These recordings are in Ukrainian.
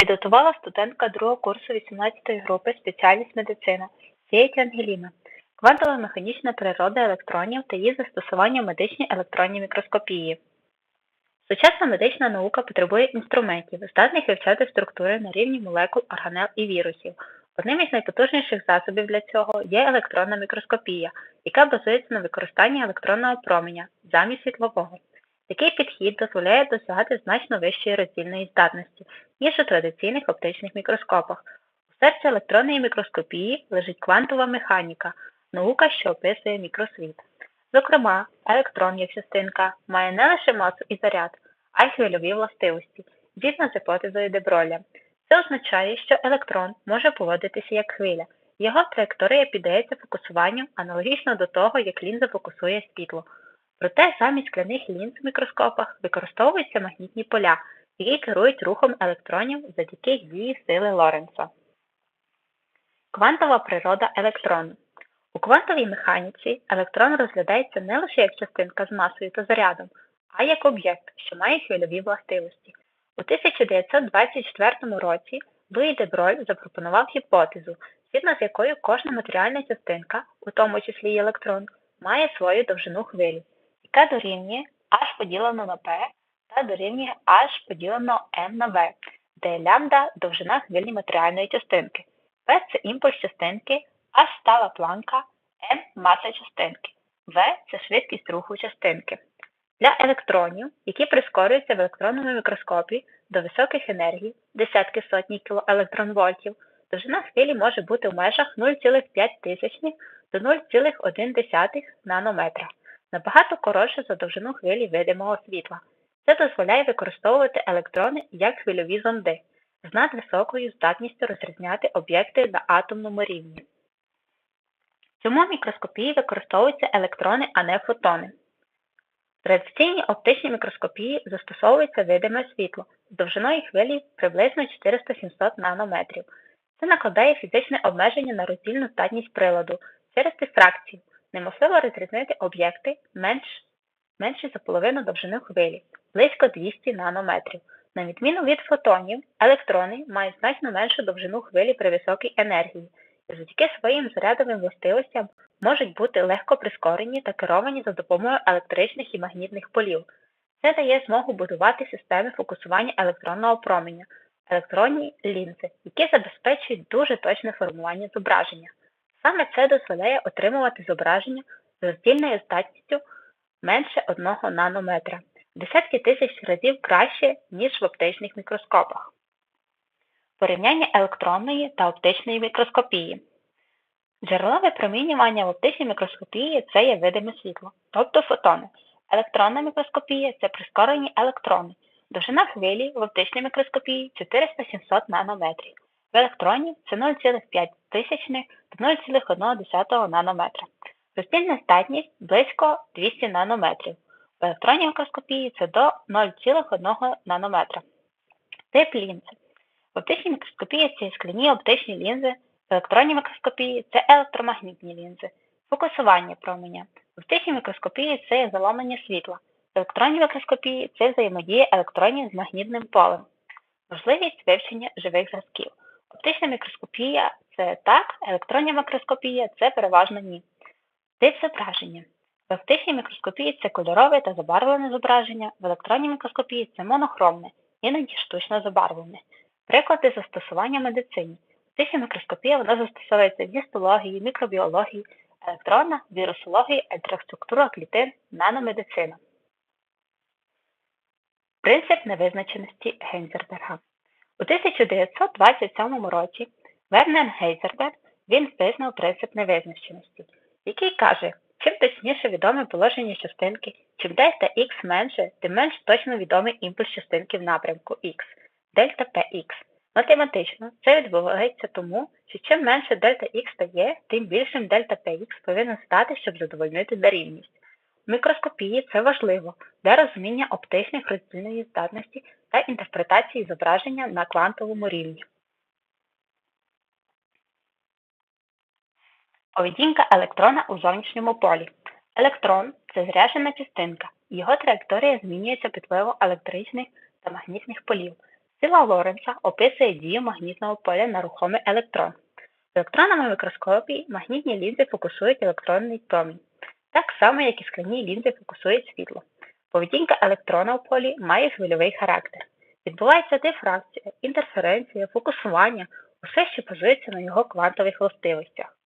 Підготувала студентка другого курсу 18-ї групи спеціальність медицина Сієть Ангеліна. Квантова механічна природа електронів та її застосування в медичній електронній мікроскопії. Сучасна медична наука потребує інструментів, здатних вивчати структури на рівні молекул, органел і вірусів. Одним із найпотужніших засобів для цього є електронна мікроскопія, яка базується на використанні електронного променя замість світлового. Такий підхід дозволяє досягати значно вищої роздільної здатності, ніж у традиційних оптичних мікроскопах. У серці електронної мікроскопії лежить квантова механіка, наука, що описує мікросвіт. Зокрема, електрон як частинка має не лише масу і заряд, а й хвильові властивості, згідно з гіпотезою Деброля. Це означає, що електрон може поводитися як хвиля. Його траєкторія піддається фокусуванню аналогічно до того, як лінза фокусує світло. Проте замість скляних лінз в мікроскопах використовуються магнітні поля, які керують рухом електронів завдяки дії сили Лоренца. Квантова природа електрону. У квантовій механіці електрон розглядається не лише як частинка з масою та зарядом, а як об'єкт, що має хвильові властивості. У 1924 році Луї де Броль запропонував гіпотезу, згідно з якою кожна матеріальна частинка, у тому числі й електрон, має свою довжину хвилі, яка дорівнює h поділено на p та дорівнює h поділено m на v, де лямбда довжина хвилі матеріальної частинки. P – це імпульс частинки, h стала планка, m маса частинки, v це швидкість руху частинки. Для електронів, які прискорюються в електронному мікроскопі до високих енергій, десятки сотні кілоелектронвольтів, довжина хвилі може бути в межах 0,5 до 0,1 нанометра, набагато коротше за довжину хвилі видимого світла. Це дозволяє використовувати електрони як хвильові зонди з надвисокою здатністю розрізняти об'єкти на атомному рівні. В цьому мікроскопії використовуються електрони, а не фотони. В традиційній оптичній мікроскопії застосовується видиме світло з довжиною хвилі приблизно 400-700 нанометрів. Це накладає фізичне обмеження на роздільну здатність приладу через дифракцію. Неможливо розрізнити об'єкти менш, менші за половину довжини хвилі, близько 200 нанометрів. На відміну від фотонів, електрони мають значно меншу довжину хвилі при високій енергії і завдяки своїм зарядовим властивостям можуть бути легко прискорені та керовані за допомогою електричних і магнітних полів. Це дає змогу будувати системи фокусування електронного променя, електронні лінзи, які забезпечують дуже точне формування зображення. Саме це дозволяє отримувати зображення з роздільною здатністю менше 1 нанометра, десятки тисяч разів краще, ніж в оптичних мікроскопах. Порівняння електронної та оптичної мікроскопії. Джерело випромінювання в оптичній мікроскопії це є видиме світло, тобто фотони. Електронна мікроскопія це прискорені електрони. Довжина хвилі в оптичній мікроскопії 400-700 нанометрів. В електроні це 0,5 тисячних до 0,1 нанометра. Роздільна здатність близько 200 нанометрів. В електронній мікроскопії це до 0,1 нанометра. Тип лінзи. В оптичній мікроскопії це скляні оптичні лінзи, в електронній мікроскопії це електромагнітні лінзи, фокусування променя. В оптичній мікроскопії це заломлення світла. В електронній мікроскопії це взаємодія електронів з магнітним полем. Можливість вивчення живих зразків. Оптична мікроскопія це так, електронна мікроскопія це переважно ні. Тип зображення. В оптичній мікроскопії це кольорове та забарвлене зображення, в електронній мікроскопії це монохромне, іноді штучно забарвлене. Приклади застосування в медицині. Оптична мікроскопія вона застосовується в гістології, мікробіології, електронна, вірусології, ельтраструктура клітин, наномедицина. Принцип невизначеності Гейнзерберга. У 1927 році Вернер Гейзерберг він визнав принцип невизначеності, який каже, чим точніше відоме положення частинки, чим дельта Х менше, тим менш точно відомий імпульс частинки в напрямку Х, дельта Px. Математично це відбувається тому, що чим менше дельта Х стає, тим більшим дельта Px повинен стати, щоб задовольнити дорівність. У мікроскопії це важливо для розуміння оптичних роздільної здатності та інтерпретації зображення на квантовому рівні. Поведінка електрона у зовнішньому полі. Електрон це зряджена частинка. Його траєкторія змінюється під впливом електричних та магнітних полів. Сила Лоренца описує дію магнітного поля на рухомий електрон. В електронному мікроскопі магнітні лінзи фокусують електронний промінь, так само, як і скляні лінзи фокусують світло. Поведінка електрона в полі має хвильовий характер. Відбувається дифракція, інтерференція, фокусування, усе, що базується на його квантових властивостях.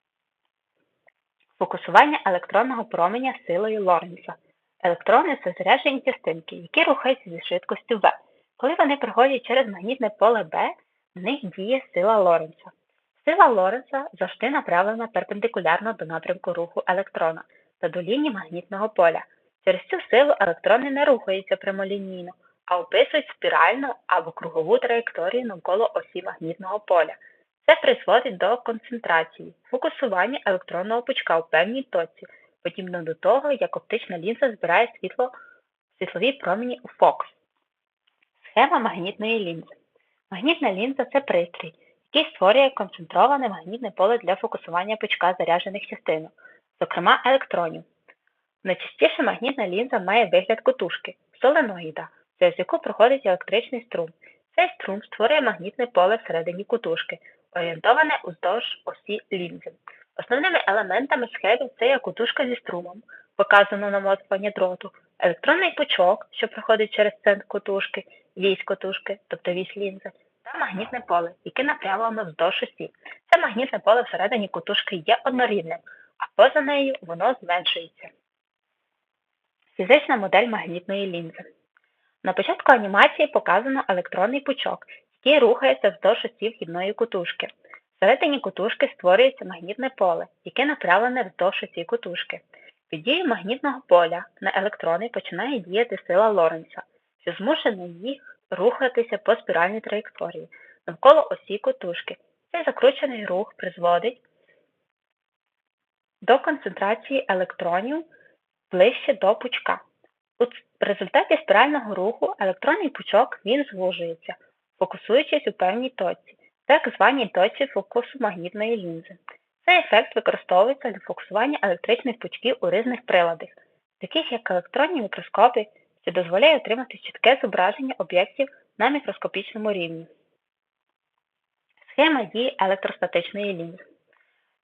Фокусування електронного променя силою Лоренца. Електрони це заряджені частинки, які рухаються зі швидкістю v. Коли вони проходять через магнітне поле B, в них діє сила Лоренца. Сила Лоренца завжди направлена перпендикулярно до напрямку руху електрона та до лінії магнітного поля. Через цю силу електрони не рухаються прямолінійно, а описують спіральну або кругову траєкторію навколо осі магнітного поля. Це призводить до концентрації, фокусування електронного пучка у певній точці, подібно до того, як оптична лінза збирає світло світлові промені у фокус. Схема магнітної лінзи. Магнітна лінза це пристрій, який створює концентроване магнітне поле для фокусування пучка заряджених частинок, зокрема електронів. Найчастіше магнітна лінза має вигляд котушки, соленоїда, через яку проходить електричний струм. Цей струм створює магнітне поле всередині котушки, орієнтоване уздовж осі лінзи. Основними елементами схеми це є котушка зі струмом, показано на намотування дроту, електронний пучок, що проходить через центр котушки, вісь котушки, тобто вісь лінзи, та магнітне поле, яке напрямлено вздовж осі. Це магнітне поле всередині котушки є однорідним, а поза нею воно зменшується. Фізична модель магнітної лінзи. На початку анімації показано електронний пучок, який рухається вздовж осі вхідної котушки. Всередині котушки створюється магнітне поле, яке направлене вздовж осі котушки. Під дією магнітного поля на електрони починає діяти сила Лоренца, що змушена їх рухатися по спіральній траєкторії навколо осі котушки. Цей закручений рух призводить до концентрації електронів ближче до пучка. У результаті спірального руху електронний пучок він звужується, фокусуючись у певній точці, так званій точці фокусу магнітної лінзи. Цей ефект використовується для фокусування електричних пучків у різних приладах, таких як електронні мікроскопи, що дозволяє отримати чітке зображення об'єктів на мікроскопічному рівні. Схема дії електростатичної лінзи.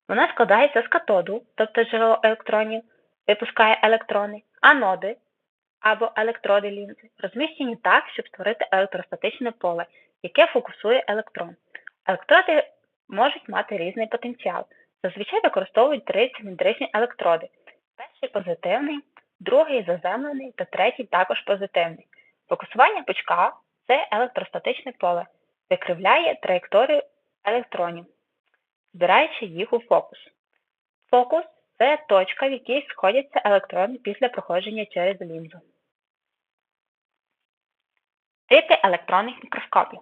Вона складається з катоду, тобто джерело електронів, випускає електрони, аноди або електроди лінзи, розміщені так, щоб створити електростатичне поле, яке фокусує електрон. Електроди можуть мати різний потенціал. Зазвичай використовують три циліндричні електроди. Перший позитивний, другий заземлений та третій також позитивний. Фокусування пучка це електростатичне поле, викривляє траєкторію електронів, збираючи їх у фокус. Фокус це точка, в якій сходяться електрони після проходження через лінзу. Типи електронних мікроскопів.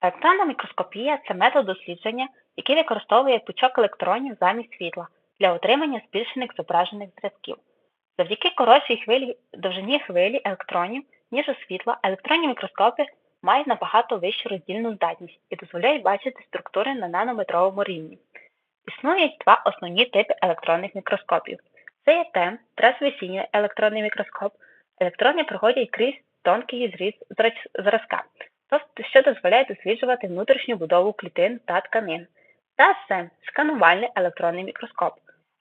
Електронна мікроскопія це метод дослідження, який використовує пучок електронів замість світла для отримання збільшених зображених зразків. Завдяки коротшій хвилі, довжині хвилі електронів, ніж у світла, електронні мікроскопи мають набагато вищу роздільну здатність і дозволяють бачити структури на нанометровому рівні. Існують два основні типи електронних мікроскопів. Це є ТЕМ, трансвесійний електронний мікроскоп. Електрони проходять крізь тонкий зріз зразка, що дозволяє досліджувати внутрішню будову клітин та тканин. Та СЕМ сканувальний електронний мікроскоп.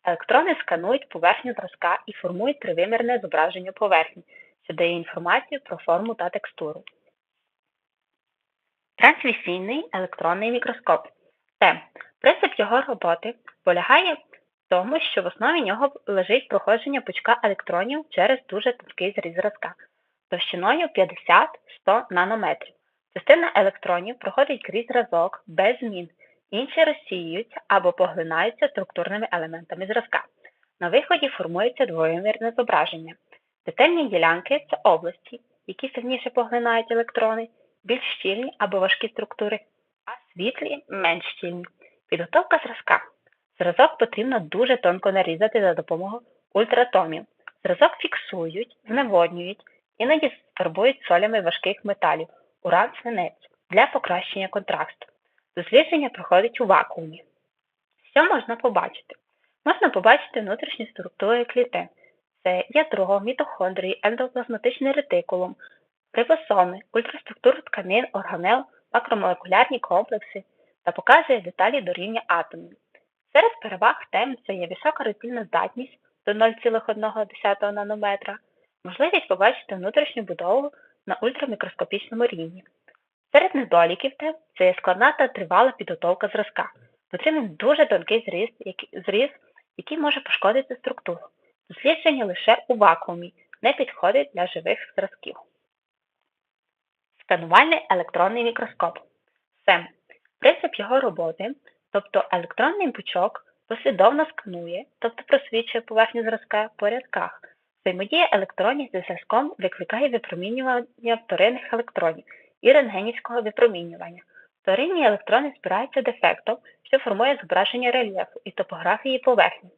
Електрони сканують поверхню зразка і формують тривимірне зображення поверхні, що дає інформацію про форму та текстуру. Трансвісійний електронний мікроскоп. ТЕМ. Принцип його роботи полягає в тому, що в основі нього лежить проходження пучка електронів через дуже тонкий зріз зразка товщиною 50-100 нанометрів. Частина електронів проходить крізь зразок без змін, інші розсіюються або поглинаються структурними елементами зразка. На виході формується двоємірне зображення. Детальні ділянки це області, які сильніше поглинають електрони, більш щільні або важкі структури, а світлі менш щільні. Підготовка зразка. Зразок потрібно дуже тонко нарізати за допомогою ультратомів. Зразок фіксують, зневоднюють, іноді фарбують солями важких металів уран свинець для покращення контрасту. Дослідження проходить у вакуумі. Що можна побачити? Можна побачити внутрішні структури клітин. Це ядро, мітохондрії, ендоплазматичний ретикулум, рибосоми, ультраструктуру тканин, органел, макромолекулярні комплекси та показує деталі до рівня атомів. Серед переваг тем це є висока роздільна здатність до 0,1 нанометра, можливість побачити внутрішню будову на ультрамікроскопічному рівні. Серед недоліків тем це є складна та тривала підготовка зразка. Потрібен дуже тонкий зріз, зріз, який може пошкодити структуру. Дослідження лише у вакуумі не підходить для живих зразків. Сканувальний електронний мікроскоп. СЕМ. Принцип його роботи, тобто електронний пучок, послідовно сканує, тобто просвічує поверхню зразка по рядках. Взаємодія електронів зі зразком викликає випромінювання вторинних електронів і рентгенівського випромінювання. Вторинні електрони збираються дефектом, що формує зображення рельєфу і топографії поверхні.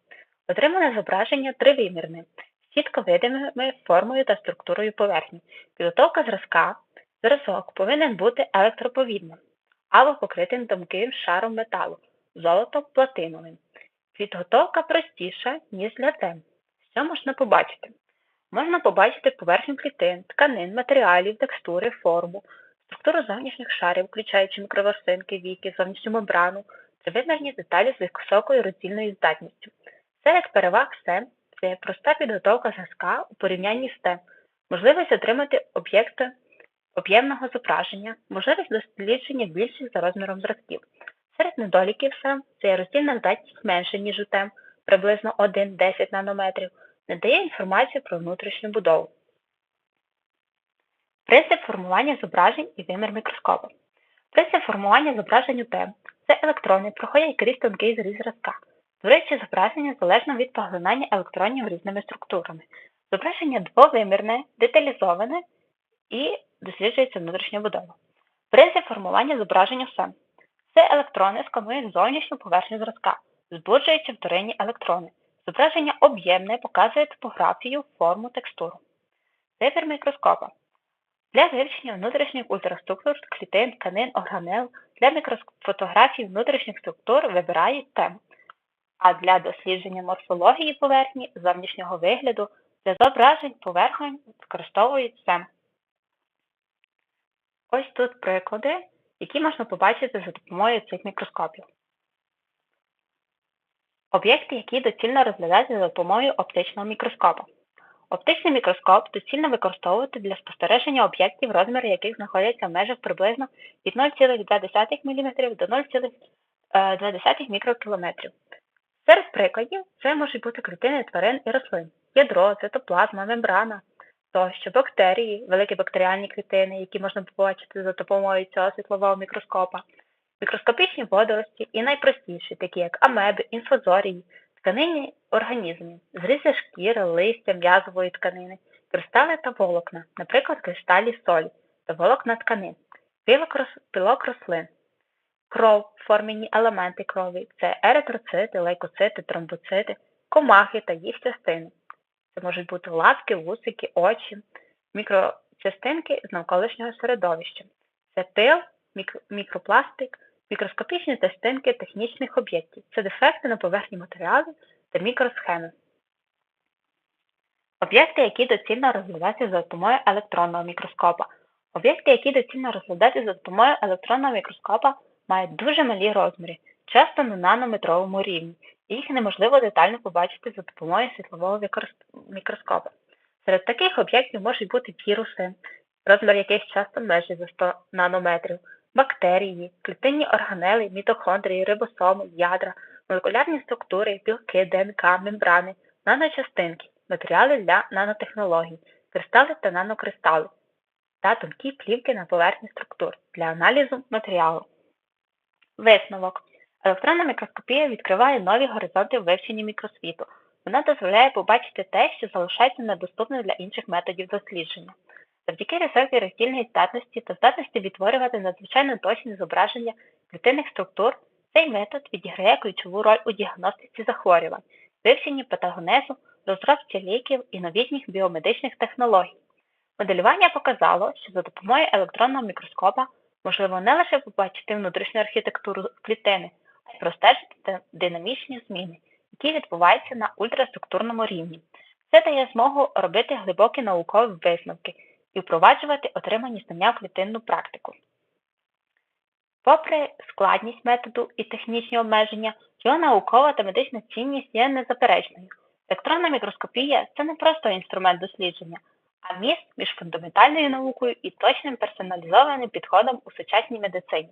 Отримане зображення тривимірне, з чітко видимими формою та структурою поверхні. Підготовка зразка зразок повинен бути електроповідним або покритим тонким шаром металу, золотом платиновим. Підготовка простіша, ніж для тем. Що можна побачити? Можна побачити поверхню клітин, тканин, матеріалів, текстури, форму, структуру зовнішніх шарів, включаючи мікроворсинки, віки, зовнішню мембрану, тривимірні деталі з високою роздільною здатністю. Серед переваг STEM це проста підготовка зразка у порівнянні з TEM, можливість отримати об'єкти об'ємного зображення, можливість дослідження більших за розміром зразків. Серед недоліків SEM це роздільна здатність менше, ніж у TEM, приблизно 1-10 нанометрів, не дає інформацію про внутрішню будову. Принцип формування зображень і вимір мікроскопу. Принцип формування зображень у ТЕМ це електрони проходять крізь тонкий зріз зразка, створюючи зображення залежно від поглинання електронів різними структурами. Зображення двовимірне, деталізоване і досліджується внутрішня будова. Принцип формування зображень у СЕМ. Це електрони сканують зовнішню поверхню зразка, збуджуються вторинні електрони. Зображення об'ємне показує топографію, форму, текстуру. Вибір мікроскопа. Для вивчення внутрішніх ультраструктур, клітин, тканин, органел, для мікрофотографії внутрішніх структур вибирають тему. А для дослідження морфології поверхні, зовнішнього вигляду, для зображень поверхонь використовують SEM. Ось тут приклади, які можна побачити за допомогою цих мікроскопів. Об'єкти, які доцільно розглядаються за допомогою оптичного мікроскопа. Оптичний мікроскоп доцільно використовувати для спостереження об'єктів, розміри яких знаходяться в межах приблизно від 0,2 мм до 0,2 мікрокілометрів. Серед прикладів це можуть бути клітини тварин і рослин, ядро, цитоплазма, мембрана, тощо, бактерії, великі бактеріальні клітини, які можна побачити за допомогою цього світлового мікроскопа, мікроскопічні водорості і найпростіші, такі як амеби, інфузорії, тканинні організмів, зрізи шкіри, листя, м'язової тканини, кристали та волокна, наприклад, кристалі солі та волокна тканин, пилок рослин, кров, формені елементи крові це еритроцити, лейкоцити, тромбоцити, комахи та їх частини. Це можуть бути лапки, вусики, очі, мікрочастинки з навколишнього середовища. Це пил, мікропластик, мікроскопічні частинки технічних об'єктів. Це дефекти на поверхні матеріалу та мікросхеми. Об'єкти, які доцільно розглядаються за допомогою електронного мікроскопа. Об'єкти, які доцільно розглядаються за допомогою електронного мікроскопа, мають дуже малі розміри, часто на нанометровому рівні, їх неможливо детально побачити за допомогою світлового мікроскопа. Серед таких об'єктів можуть бути віруси, розмір яких часто межі за 100 нанометрів, бактерії, клітинні органели, мітохондрії, рибосоми, ядра, молекулярні структури, білки, ДНК, мембрани, наночастинки, матеріали для нанотехнологій, кристали та нанокристали та тонкі плівки на поверхні структур для аналізу матеріалу. Висновок. Електронна мікроскопія відкриває нові горизонти в вивченні мікросвіту. Вона дозволяє побачити те, що залишається недоступним для інших методів дослідження. Завдяки високій роздільній здатності та здатності відтворювати надзвичайно точні зображення клітинних структур, цей метод відіграє ключову роль у діагностиці захворювань, вивченні патогенезу, розробці ліків і новітніх біомедичних технологій. Моделювання показало, що за допомогою електронного мікроскопа можливо не лише побачити внутрішню архітектуру клітини, простежити динамічні зміни, які відбуваються на ультраструктурному рівні. Це дає змогу робити глибокі наукові висновки і впроваджувати отримані знання в клітинну практику. Попри складність методу і технічні обмеження, його наукова та медична цінність є незаперечною. Електронна мікроскопія це не просто інструмент дослідження, а міст між фундаментальною наукою і точним персоналізованим підходом у сучасній медицині.